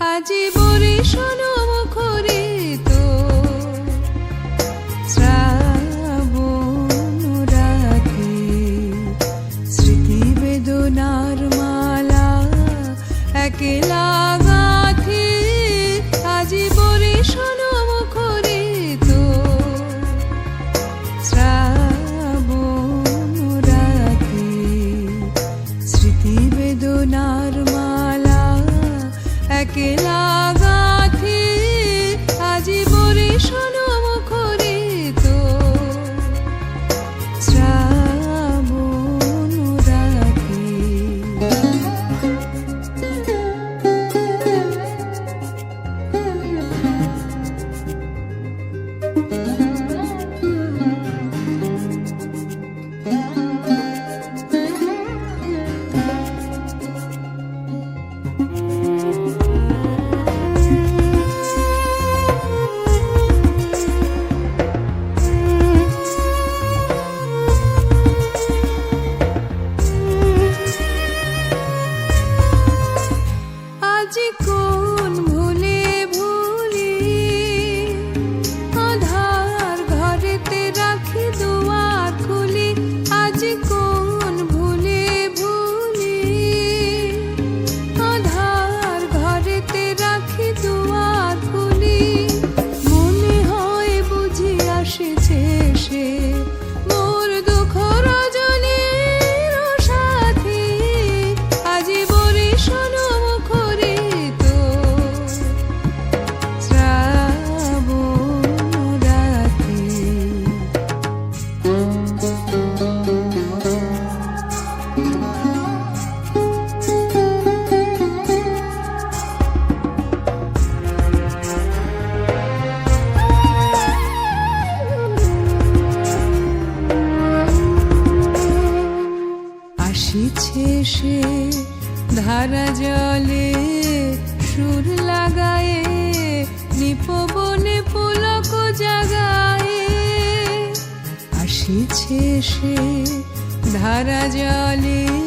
আজি বরিশন মুখরিত। শ্রাবণ রাতে স্মৃতি বেদনার মালা একলা একলা গাথি আজ আসিছে সে ধারা জলে সুর লাগায়ে নিপবনে পুলক জাগায়ে। আসিছে সে ধারা জলে